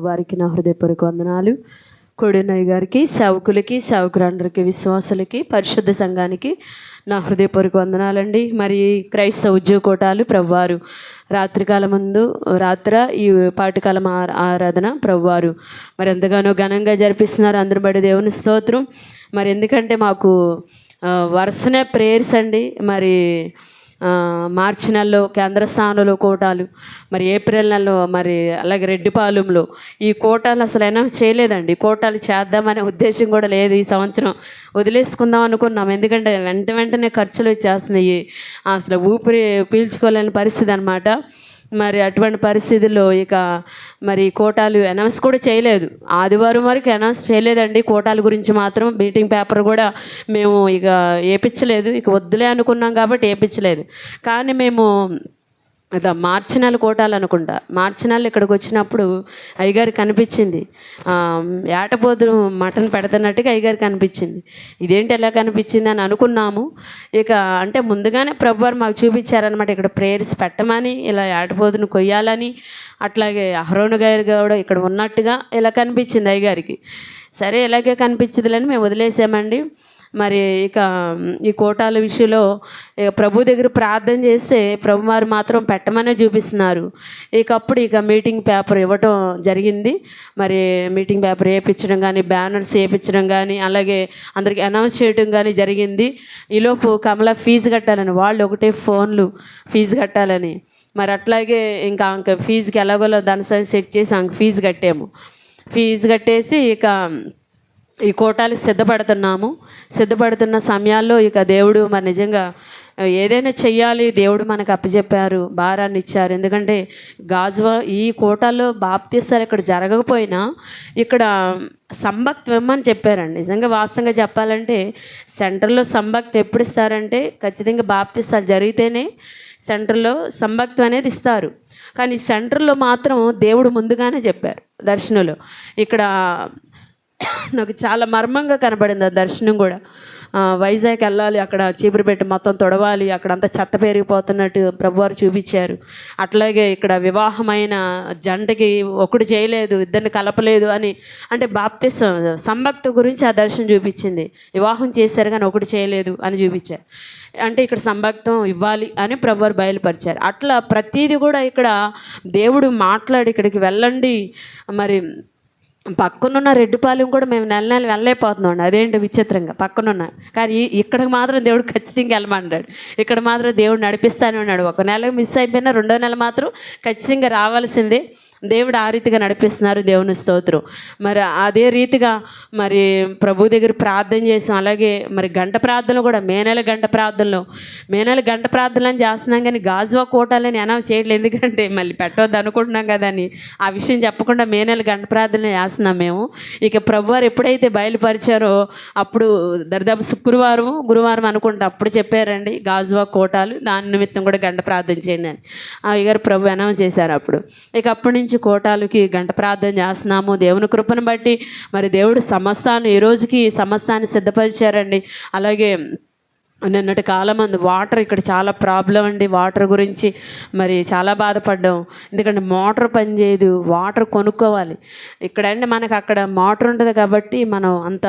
వారికి నా హృదయపూర్వక వందనాలు. కొడినయ్య గారికి సేవకులకి సేవకులందరికీ విశ్వాసులకి పరిశుద్ధ సంఘానికి నా హృదయపూర్వక వందనాలండి. మరి క్రైస్తవ ఉద్యోగ కోటాలు ప్రవ్వారు. రాత్రికాలం ముందు రాత్ర ఈ పాటికాలం ఆ- ఆరాధన ప్రవ్వారు. మరి ఎంతగానో ఘనంగా జరిపిస్తున్నారు అందరి బడి దేవుని స్తోత్రం. మరి ఎందుకంటే మాకు వరుసనే ప్రేయర్స్ అండి. మరి మార్చి నెలలో కేంద్రస్థానంలో కోటాలు మరి ఏప్రిల్ నెలలో మరి అలాగే రెడ్డిపాలెంలో ఈ కోటాలు అసలు అనౌన్స్ చేయలేదండి కోటాలు చేద్దామనే ఉద్దేశం కూడా లేదు. ఈ సంవత్సరం వదిలేసుకుందాం అనుకున్నాం. ఎందుకంటే వెంట వెంటనే ఖర్చులు వచ్చేస్తున్నాయి. అసలు ఊపిరి పీల్చుకోలేని పరిస్థితి అనమాట మరి అటువంటి పరిస్థితుల్లో ఇక మరి కోటాలు అనౌన్స్ కూడా చేయలేదు. ఆదివారం వరకు అనౌన్స్ చేయలేదండి. కోటాల గురించి మాత్రం మీటింగ్ పేపర్ కూడా మేము ఇక వేపించలేదు ఇక వద్దులే అనుకున్నాం కాబట్టి వేపించలేదు కానీ మేము అదా మార్చినాలు కోటాలనుకుంటా. మార్చినాలు ఇక్కడికి వచ్చినప్పుడు అయ్యగారు కనిపించింది. ఏటపోదు మటన్ పెడుతున్నట్టుగా అయ్యగారు కనిపించింది. ఇదేంటి ఎలా కనిపించింది అని అనుకున్నాము. ఇక అంటే ముందుగానే ప్రభువారు మాకు చూపించారనమాట ఇక్కడ ప్రేయర్స్ పెట్టమని ఇలా ఏటపోదును కొయ్యాలని. అట్లాగే అహరోను గారు కూడా ఇక్కడ ఉన్నట్టుగా ఇలా కనిపించింది అయ్యగారికి. సరే ఇలాగే కనిపించదులని మేము వదిలేసామండి. మరి ఇక ఈ కోటాల విషయంలో ఇక ప్రభు దగ్గర ప్రార్థన చేస్తే ప్రభు వారు మాత్రం పెట్టమనే చూపిస్తున్నారు. ఇక అప్పుడు ఇక మీటింగ్ పేపర్ ఇవ్వటం జరిగింది. మరి మీటింగ్ పేపర్ వేయించడం కానీ బ్యానర్స్ వేయించడం కానీ అలాగే అందరికి అనౌన్స్ చేయడం కానీ జరిగింది. ఈలోపు కమల ఫీజు కట్టాలని వాళ్ళు ఒకటే ఫోన్లు ఫీజు కట్టాలని. మరి అట్లాగే ఇంకా ఆమె ఫీజుకి ఎలాగోలో దాని సెట్ చేసి ఆమె ఫీజు కట్టాము. ఫీజు కట్టేసి ఇక ఈ కోటాలు సిద్ధపడుతున్నాము. సిద్ధపడుతున్న సమయాల్లో ఇక దేవుడు మరి నిజంగా ఏదైనా చెయ్యాలి దేవుడు మనకు అప్పచెప్పారు భారాన్ని ఇచ్చారు. ఎందుకంటే గాజువా ఈ కోటాల్లో బాప్తీసాలు ఇక్కడ జరగకపోయినా ఇక్కడ సంభక్తి ఇవ్వమని చెప్పారండి. నిజంగా వాస్తవంగా చెప్పాలంటే సెంటర్లో సంభక్తి ఎప్పుడు ఇస్తారంటే ఖచ్చితంగా బాప్తీసాలు జరిగితేనే సెంటర్లో సంభక్తి అనేది ఇస్తారు. కానీ సెంటర్లో మాత్రం దేవుడు ముందుగానే చెప్పారు దర్శనంలో. ఇక్కడ నాకు చాలా మర్మంగా కనబడింది ఆ దర్శనం కూడా. వైజాగ్ వెళ్ళాలి అక్కడ చీపురు పెట్టి మొత్తం తొడవాలి అక్కడంతా చెత్త పెరిగిపోతున్నట్టు ప్రభువారు చూపించారు. అట్లాగే ఇక్కడ వివాహమైన జంటకి ఒకటి చేయలేదు ఇద్దరిని కలపలేదు అని అంటే బాప్తిసం సంభక్త గురించి ఆ దర్శనం చూపించింది. వివాహం చేశారు కానీ ఒకటి చేయలేదు అని చూపించారు. అంటే ఇక్కడ సంభక్తం ఇవ్వాలి అని ప్రభువారు బయలుపరిచారు. అట్లా ప్రతీది కూడా ఇక్కడ దేవుడు మాట్లాడి ఇక్కడికి వెళ్ళండి మరి పక్కనున్న రెడ్డిపాలెం కూడా మేము నెల నెల వెళ్ళలేకపోతున్నాం అదేంటి విచిత్రంగా పక్కనున్న. కానీ ఈ- ఇక్కడికి మాత్రం దేవుడు ఖచ్చితంగా వెళ్ళమన్నాడు ఇక్కడ మాత్రం దేవుడు నడిపిస్తానే ఉన్నాడు. ఒక నెల మిస్ అయిపోయినా రెండో నెల మాత్రం ఖచ్చితంగా రావాల్సిందే. దేవుడు ఆ రీతిగా నడిపిస్తున్నారు దేవుని స్తోత్రం. మరి అదే రీతిగా మరి ప్రభు దగ్గర ప్రార్థన చేసాం. అలాగే మరి గంట ప్రార్థనలు కూడా మే నెల గంట ప్రార్థనలో. మే నెల గంట ప్రార్థనలు అని చేస్తున్నాం కానీ గాజువా కోటాలని అనౌన్స్ చేయట్లేదు. ఎందుకంటే మళ్ళీ పెట్టవద్దు అనుకుంటున్నాం కదా అని ఆ విషయం చెప్పకుండా మే నెల గంట ప్రార్థన చేస్తున్నాం మేము. ఇక ప్రభువారు ఎప్పుడైతే బయలుపరిచారో అప్పుడు దరిదాపు శుక్రవారం గురువారం అనుకుంటా అప్పుడు చెప్పారండి గాజువా కోటాలు దాని నిమిత్తం కూడా గంట ప్రార్థన చేయండి అని. ఆ ప్రభు అనౌన్స్ చేశారు అప్పుడు. ఇక అప్పటి నుంచి కోటాలకి గంట ప్రార్థన చేస్తున్నాము. దేవుని కృపను బట్టి మరి దేవుడు సమస్తాన్ని ఈ రోజుకి సమస్తాన్ని సిద్ధపరిచారండి. అలాగే నిన్నటి కాలం అందు వాటర్ ఇక్కడ చాలా ప్రాబ్లం అండి. వాటర్ గురించి మరి చాలా బాధపడ్డాం. ఎందుకంటే మోటార్ పనిచేయదు వాటర్ కొనుక్కోవాలి. ఇక్కడ మనకు అక్కడ మోటార్ ఉంటుంది కాబట్టి మనం అంత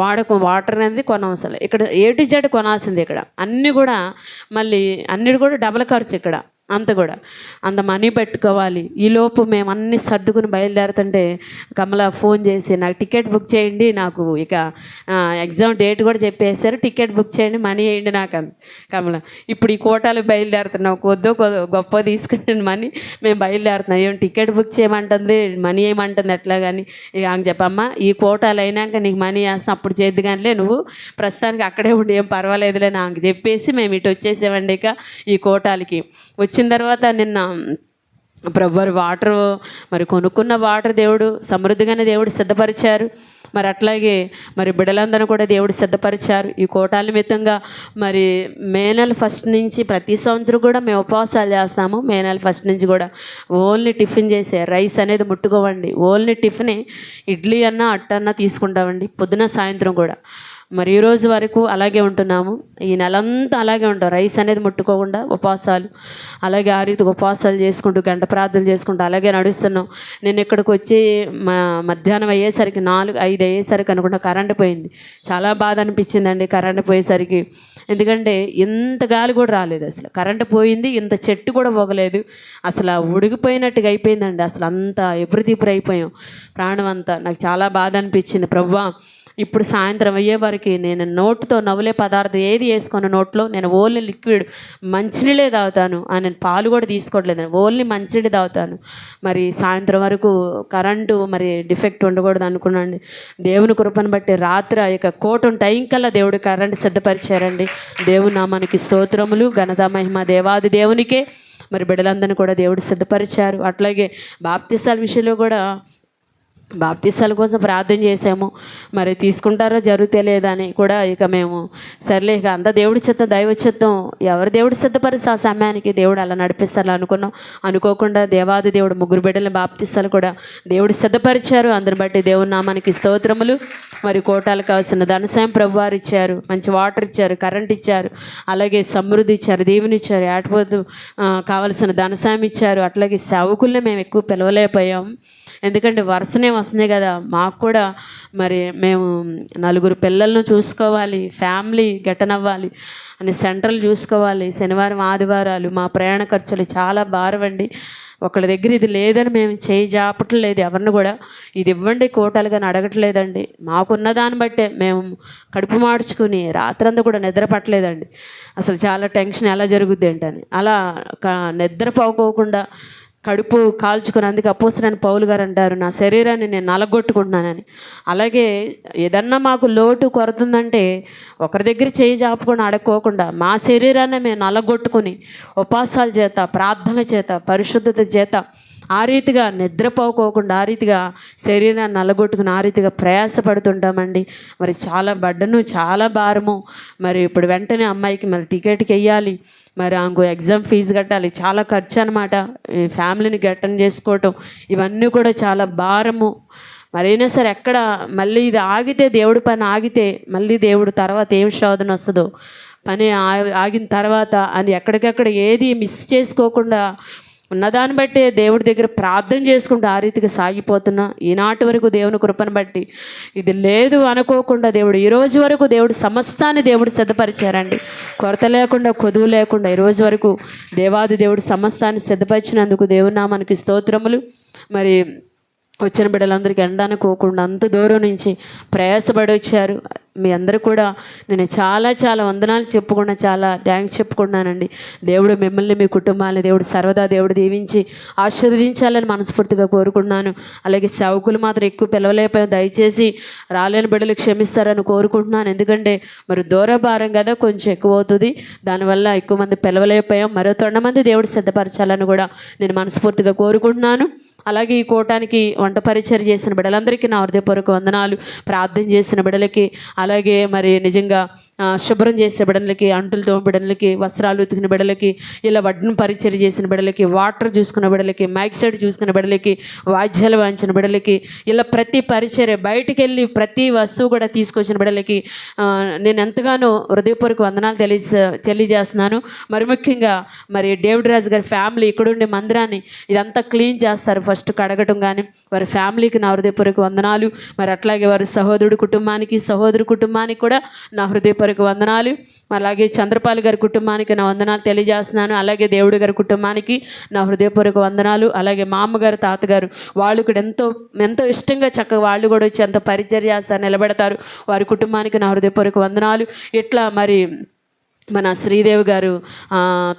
వాడకం వాటర్ అనేది కొనవసరం ఇక్కడ ఏ టు జెడ్ కొనాల్సింది ఇక్కడ. అన్నీ కూడా మళ్ళీ అన్నిటి కూడా డబల్ ఖర్చు ఇక్కడ. అంత కూడా. అంత మనీ పెట్టుకోవాలి. ఈలోపు మేము అన్ని సర్దుకుని బయలుదేరుతుంటే కమల ఫోన్ చేసి నాకు టికెట్ బుక్ చేయండి నాకు ఇక ఎగ్జామ్ డేట్ కూడా చెప్పేశారు టికెట్ బుక్ చేయండి మనీ వేయండి నాకు అంది కమల. ఇప్పుడు ఈ కోటాలు బయలుదేరుతున్నాం కొద్దో గొప్ప తీసుకుని మనీ మేము బయలుదేరుతున్నాం. ఏం టికెట్ బుక్ చేయమంటుంది మనీ ఏమంటుంది ఎట్లా కానీ ఇక ఆమె చెప్పమ్మా ఈ కోటాలు అయినాక నీకు మనీ వేస్తాం అప్పుడు చేద్దు కానిలే నువ్వు ప్రస్తుతానికి అక్కడే ఉండి ఏం పర్వాలేదులే నాకు చెప్పేసి మేము ఇటు వచ్చేసామండి ఇక ఈ కోటాలకి. వచ్చి వచ్చిన తర్వాత నిన్న ప్రభువారు వాటర్ మరి కొనుక్కున్న వాటర్ దేవుడు సమృద్ధిగానే దేవుడు సిద్ధపరిచారు. మరి అట్లాగే మరి బిడలందరూ కూడా దేవుడు సిద్ధపరిచారు. ఈ కోటాల నిమిత్తంగా మరి మే నెల ఫస్ట్ నుంచి ప్రతి సంవత్సరం కూడా మేము ఉపవాసాలు చేస్తాము. మే నెల ఫస్ట్ నుంచి కూడా ఓన్లీ టిఫిన్ చేసే రైస్ అనేది ముట్టుకోవండి. ఓన్లీ టిఫినే ఇడ్లీ అన్న అట్ట అన్న తీసుకుంటామండి. పొద్దున సాయంత్రం కూడా. మరి ఈ రోజు వరకు అలాగే ఉంటున్నాము. ఈ నెలంతా అలాగే ఉంటాం. రైస్ అనేది ముట్టుకోకుండా ఉపవాసాలు అలాగే ఆ రీతిగా ఉపవాసాలు చేసుకుంటూ గంట ప్రార్థన చేసుకుంటూ అలాగే నడుస్తున్నాం. నేను ఇక్కడికి వచ్చి మా మధ్యాహ్నం అయ్యేసరికి నాలుగు ఐదు అయ్యేసరికి అనుకుంటా కరెంట్ పోయింది. చాలా బాధ అనిపించిందండి కరెంట్ పోయేసరికి. ఎందుకంటే ఇంత గాలి కూడా రాలేదు అసలు. కరెంట్ పోయింది ఇంత చెట్టు కూడా పోగలేదు. అసలు ఉడిగిపోయినట్టుగా అయిపోయిందండి. అసలు అంతా ఎపురుతీపురు అయిపోయాం. ప్రాణం అంతా. నాకు చాలా బాధ అనిపించింది. ప్రవ్వా ఇప్పుడు సాయంత్రం అయ్యే వరకు నేను నోటుతో నవ్వులే పదార్థం ఏది వేసుకున్న నోట్లో నేను ఓన్లీ లిక్విడ్ మంచినీళ్ళే తాగుతాను అని నేను పాలు కూడా తీసుకోవట్లేదు. ఓన్లీ మంచినీళ్ళు తాగుతాను. మరి సాయంత్రం వరకు కరెంటు మరి డిఫెక్ట్ ఉండకూడదు అనుకున్నాండి. దేవుని కృపను బట్టి రాత్రి యొక్క కోటం టైం కల్లా దేవుడు కరెంట్ సిద్ధపరిచారండి. దేవుని నామానికి స్తోత్రములు ఘనత మహిమ దేవాది దేవునికే. మరి బిడ్డలందరినీ కూడా దేవుడు సిద్ధపరిచారు. అట్లాగే బాప్తిసాల విషయంలో కూడా బాప్తిసాల కోసం ప్రార్థన చేసాము మరి తీసుకుంటారో జరుగుతే లేదా అని కూడా ఇక మేము సర్లే ఇక అంత దేవుడి చిత్తం దైవ చిత్తం ఎవరు దేవుడి సిద్ధపరిస్తే ఆ సమయానికి దేవుడు అలా నడిపిస్తారు అనుకున్నాం. అనుకోకుండా దేవాది దేవుడు ముగ్గురు బిడ్డల బాప్తిసాలు కూడా దేవుడు సిద్ధపరిచారు అందరి బట్టి దేవుని నామానికి స్తోత్రములు. మరి కోటాలు కావాల్సిన ధనసాయం ప్రభువారు ఇచ్చారు. మంచి వాటర్ ఇచ్చారు కరెంట్ ఇచ్చారు. అలాగే సమృద్ధి ఇచ్చారు దేవుని ఇచ్చారు ఏటపోదు కావలసిన ధనసాయం ఇచ్చారు. అట్లాగే సేవకుల్ని మేము ఎక్కువ పిలవలేకపోయాం. ఎందుకంటే వరుసనే వస్తున్నాయి కదా మాకు కూడా మరి మేము నలుగురు పిల్లలను చూసుకోవాలి ఫ్యామిలీ గెటనవ్వాలి అని సెంటర్లు చూసుకోవాలి శనివారం ఆదివారాలు మా ప్రయాణ ఖర్చులు చాలా భారవండి ఒకళ్ళ దగ్గర ఇది లేదని మేము చేయి జాపట్లేదు ఎవరిని కూడా ఇది ఇవ్వండి కోటాలుగా అడగట్లేదండి. మాకున్న దాన్ని బట్టే మేము కడుపు మార్చుకుని రాత్రంతా కూడా నిద్రపట్టలేదండి అసలు చాలా టెన్షన్ ఎలా జరుగుద్ది ఏంటని. అలా నిద్రపోకోకుండా నిద్ర పోకోకుండా కడుపు కాల్చుకుని అందుకే అపోసరని పౌలు గారు అంటారు నా శరీరాన్ని నేను నలగొట్టుకుంటున్నానని. అలాగే ఏదన్నా మాకు లోటు కొరతుందంటే ఒకరి దగ్గర చేయి చాపుకొని అడక్కోకుండా మా శరీరాన్ని మేము నలగొట్టుకుని ఉపాసాల చేత ప్రార్థన చేత పరిశుద్ధత చేత ఆ రీతిగా నిద్రపోకోకుండా ఆ రీతిగా శరీరాన్ని నలగొట్టుకుని ఆ రీతిగా ప్రయాసపడుతుంటామండి. మరి చాలా బడ్డను చాలా భారము. మరి ఇప్పుడు వెంటనే అమ్మాయికి మరి టికెట్కి వెయ్యాలి మరి ఆమెకు ఎగ్జామ్ ఫీజు కట్టాలి. చాలా ఖర్చు అనమాట ఫ్యామిలీని గట్టన్ చేసుకోవటం ఇవన్నీ కూడా చాలా భారము. మరైనా సరే ఎక్కడ మళ్ళీ ఇది ఆగితే దేవుడి పని ఆగితే మళ్ళీ దేవుడు తర్వాత ఏం శోధన వస్తుందో పని ఆగిన తర్వాత అని ఎక్కడికెక్కడ ఏది మిస్ చేసుకోకుండా ఉన్నదాన్ని బట్టి దేవుడి దగ్గర ప్రార్థన చేసుకుంటూ ఆ రీతిగా సాగిపోతున్నా ఈనాటి వరకు దేవుని కృపను బట్టి ఇది లేదు అనుకోకుండా దేవుడు ఈ రోజు వరకు దేవుడు సమస్తాన్ని దేవుడు సిద్ధపరిచారండి. కొరత లేకుండా కొదువు లేకుండా ఈ రోజు వరకు దేవాది దేవుడు సమస్తాన్ని సిద్ధపరిచినందుకు దేవుడు నా మనకి స్తోత్రములు. మరి వచ్చిన బిడ్డలందరికీ ఎండనుకోకుండా అంత దూరం నుంచి ప్రయాసపడి వచ్చారు. మీ అందరూ కూడా నేను చాలా చాలా వందనాలు చెప్పుకున్నా చాలా థ్యాంక్స్ చెప్పుకున్నానండి. దేవుడు మిమ్మల్ని మీ కుటుంబాన్ని దేవుడు సర్వదా దేవుడు దీవించి ఆశీర్వదించాలని మనస్ఫూర్తిగా కోరుకుంటున్నాను. అలాగే సేవకులు మాత్రం ఎక్కువ పిలవలేకపోయాను దయచేసి రాలేని బిడ్డలు క్షమిస్తారని కోరుకుంటున్నాను. ఎందుకంటే మరి దూరభారం కదా కొంచెం ఎక్కువ అవుతుంది. దానివల్ల ఎక్కువ మంది పిలవలేకపోయాం. మరో తొండ మంది దేవుడు సిద్ధపరచాలని కూడా నేను మనస్ఫూర్తిగా కోరుకుంటున్నాను. అలాగే ఈ కూటానికి వంట పరిచయం చేసిన బిడ్డలందరికీ నా హృదయపూర్వక వందనాలు. ప్రార్థన చేసిన బిడ్డలకి అలాగే మరి నిజంగా శుభ్రం చేసే బిడలకి అంటులు తోమ బిడలకి వస్త్రాలు ఉతికిన బిడలకి ఇలా వడ్డను పరిచయం చేసిన బిడలకి వాటర్ చూసుకున్న బిడలకి మైక్ సైడ్ చూసుకున్న బిడలకి వాద్యాలు వాయించిన బిడలకి ఇలా ప్రతి పరిచర్య బయటికి వెళ్ళి ప్రతి వస్తువు కూడా తీసుకొచ్చిన బిడలకి నేను ఎంతగానో హృదయపూర్వక వందనాలు తెలియజే తెలియజేస్తున్నాను. మరి ముఖ్యంగా మరి డేవిడ్ రాజు గారి ఫ్యామిలీ ఇక్కడుండే మందిరాన్ని ఇదంతా క్లీన్ చేస్తారు. ఫస్ట్ కడగటం కానీ వారి ఫ్యామిలీకి నా హృదయపూర్వక వందనాలు. మరి అట్లాగే వారి సహోదరుడు కుటుంబానికి సహోదరు కుటుంబానికి కూడా నా హృదయపూర్వక వందనాలు. అలాగే చంద్రపాల్ గారి కుటుంబానికి నా వందనాలు తెలియజేస్తున్నాను. అలాగే దేవుడి గారి కుటుంబానికి నా హృదయపూర్వక వందనాలు. అలాగే మా అమ్మగారు తాతగారు వాళ్ళు కూడా ఎంతో ఎంతో ఇష్టంగా చక్కగా వాళ్ళు కూడా వచ్చి ఎంతో పరిచర్య చేస్తారు నిలబెడతారు. వారి కుటుంబానికి నా హృదయపూర్వక వందనాలు. ఇట్లా మరి మన శ్రీదేవి గారు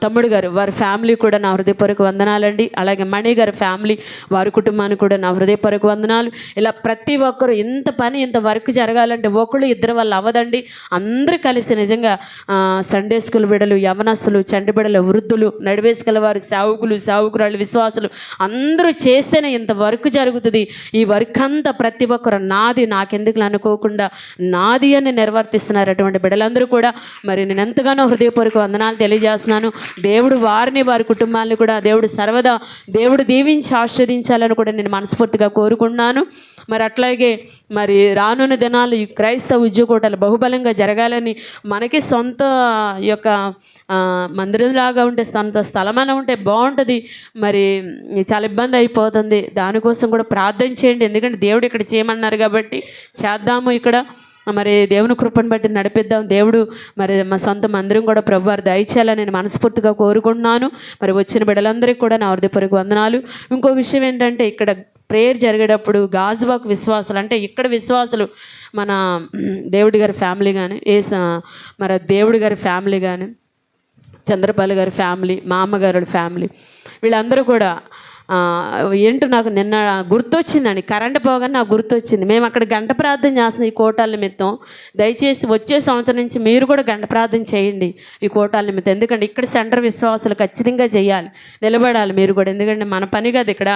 తమ్ముడు గారు వారి ఫ్యామిలీ కూడా నా హృదయపూర్వక వందనాలండి. అలాగే మణి గారి ఫ్యామిలీ వారి కుటుంబానికి కూడా నా హృదయపూర్వక వందనాలు. ఇలా ప్రతి ఒక్కరు ఇంత పని ఇంత వర్క్ జరగాలంటే ఒకళ్ళు ఇద్దరు వాళ్ళు అవ్వదండి. అందరూ కలిసి నిజంగా సండే స్కూల్ బిడలు యవనస్తులు చండి బిడలు వృద్ధులు నడివేసుకల వారు సేవకులు సేవకురాలు విశ్వాసులు అందరూ చేస్తేనే ఇంత వర్క్ జరుగుతుంది. ఈ వర్క్ అంతా ప్రతి ఒక్కరు నాది నాకెందుకు అనుకోకుండా నాది అని నిర్వర్తిస్తున్నారు అటువంటి బిడలందరూ కూడా. మరి నేను ఎంతగానో నా హృదయపూర్వక వందనాలు తెలియజేస్తున్నాను. దేవుడు వారిని వారి కుటుంబాలను కూడా దేవుడు సర్వదా దేవుడు దీవించి ఆశ్రదించాలని కూడా నేను మనస్ఫూర్తిగా కోరుకున్నాను మరి అట్లాగే మరి రానున్న దినాలు ఈ క్రైస్తవ ఉద్యోగోటాలు బహుబలంగా జరగాలని మనకి సొంత యొక్క మందిరంలాగా ఉంటే సొంత స్థలమైనా ఉంటే బాగుంటుంది. మరి చాలా ఇబ్బంది అయిపోతుంది. దానికోసం కూడా ప్రార్థన చేయండి. ఎందుకంటే దేవుడు ఇక్కడ చేయమన్నారు కాబట్టి చేద్దాము ఇక్కడ. మరి దేవుని కృపను బట్టి నడిపిద్దాం. దేవుడు మరి మా సొంత మందిరం కూడా ప్రభు వారు దయచేయాలని నేను మనస్ఫూర్తిగా కోరుకుంటున్నాను. మరి వచ్చిన బిడ్డలందరికీ కూడా నా హృదయపూర్వక వందనాలు. ఇంకో విషయం ఏంటంటే ఇక్కడ ప్రేయర్ జరిగేటప్పుడు గాజువాక్ విశ్వాసాలు అంటే ఇక్కడ విశ్వాసాలు మన దేవుడి గారి ఫ్యామిలీ కానీ ఏ మరి దేవుడి గారి ఫ్యామిలీ కానీ చంద్రపాలి గారి ఫ్యామిలీ మా అమ్మగారు ఫ్యామిలీ వీళ్ళందరూ కూడా ఏంటో నాకు నిన్న గుర్తొచ్చిందండి. కరెంట్ పోగానే నాకు గుర్తొచ్చింది. మేము అక్కడ గంట ప్రార్థన చేస్తున్నాం ఈ కోటాల నిమిత్తం. దయచేసి వచ్చే సంవత్సరం నుంచి మీరు కూడా గంట ప్రార్థన చేయండి ఈ కోటాల నిమిత్తం. ఎందుకంటే ఇక్కడ సెంటర్ విశ్వాసాలు ఖచ్చితంగా చేయాలి. నిలబడాలి మీరు కూడా. ఎందుకంటే మన పని కదా ఇక్కడ.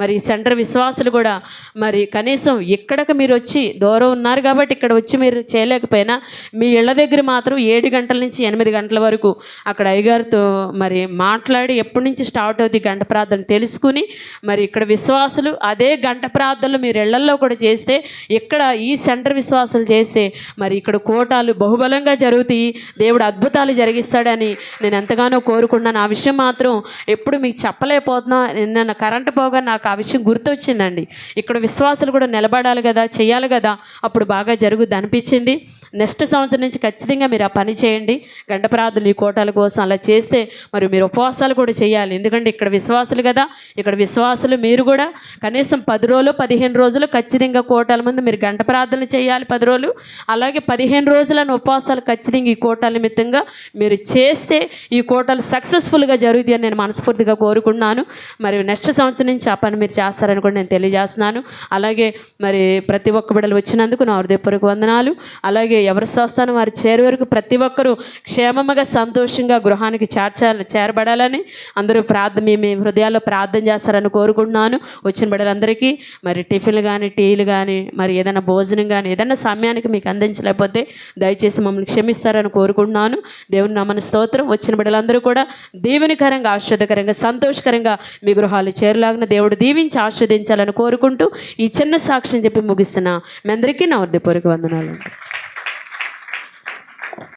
మరి సెంటర్ విశ్వాసులు కూడా మరి కనీసం ఇక్కడికి మీరు వచ్చి దూరం ఉన్నారు కాబట్టి ఇక్కడ వచ్చి మీరు చేయలేకపోయినా మీ ఇళ్ళ దగ్గర మాత్రం ఏడు గంటల నుంచి ఎనిమిది గంటల వరకు అక్కడ అయ్యగారితో మరి మాట్లాడి ఎప్పటి నుంచి స్టార్ట్ అవుతుంది గంట ప్రార్థన తెలుసుకుని మరి ఇక్కడ విశ్వాసులు అదే గంట ప్రార్థనలు మీరు ఇళ్ళల్లో కూడా చేస్తే ఇక్కడ ఈ సెంటర్ విశ్వాసాలు చేస్తే మరి ఇక్కడ కోటాలు బహుబలంగా జరుగుతాయి దేవుడు అద్భుతాలు జరిగిస్తాడని నేను ఎంతగానో కోరుకున్నాను ఆ విషయం మాత్రం ఎప్పుడు మీకు చెప్పలేకపోతున్నా. నిన్న కరెంటు పోగా నాకు ఆ విషయం గుర్తొచ్చిందండి. ఇక్కడ విశ్వాసాలు కూడా నిలబడాలి కదా చేయాలి కదా అప్పుడు బాగా జరుగుద్ది అనిపించింది. నెక్స్ట్ సంవత్సరం నుంచి ఖచ్చితంగా మీరు ఆ పని చేయండి. గంట ప్రార్థనలు ఈ కోటాల కోసం అలా చేస్తే మరి మీరు ఉపవాసాలు కూడా చేయాలి. ఎందుకంటే ఇక్కడ విశ్వాసులు కదా ఇక్కడ విశ్వాసులు మీరు కూడా కనీసం పది రోజులు పదిహేను రోజులు ఖచ్చితంగా కోటాల ముందు మీరు గంట ప్రార్థనలు చేయాలి పది రోజులు. అలాగే పదిహేను రోజులను ఉపవాసాలు ఖచ్చితంగా ఈ కోటాల నిమిత్తంగా మీరు చేస్తే ఈ కోటాలు సక్సెస్ఫుల్గా జరుగుతాయి అని నేను మనస్ఫూర్తిగా కోరుకున్నాను మరి నెక్స్ట్ సంవత్సరం నుంచి ఆ పని మీరు చేస్తారని కూడా నేను తెలియజేస్తున్నాను. అలాగే మరి ప్రతి ఒక్క బిడ్డలు వచ్చినందుకు నా హృదయపూర్వక వందనాలు. అలాగే ఎవరి స్వస్థానం వారి చేరు వరకు ప్రతి ఒక్కరూ క్షేమంగా సంతోషంగా గృహానికి చేర్చాలి చేరబడాలని అందరూ ప్రార్థన మీ మీ హృదయాల్లో ప్రార్థన చేస్తారని కోరుకుంటున్నాను. వచ్చిన బిడ్డలందరికీ మరి టిఫిన్లు కానీ టీలు కానీ మరి ఏదైనా భోజనం కానీ ఏదైనా సమయానికి మీకు అందించలేకపోతే దయచేసి మమ్మల్ని క్షమిస్తారని కోరుకుంటున్నాను. దేవుని నమ్మని స్తోత్రం. వచ్చిన బిడ్డలందరూ కూడా దీవెనికరంగా ఆశ్చర్యకరంగా సంతోషకరంగా మీ గృహాలు చేరులాగిన దేవుడు దీవించి ఆస్వాదించాలని కోరుకుంటూ ఈ చిన్న సాక్ష్యం చెప్పి ముగిస్తున్న. మీ అందరికీ నా హృదయపూర్వక వందనాలు.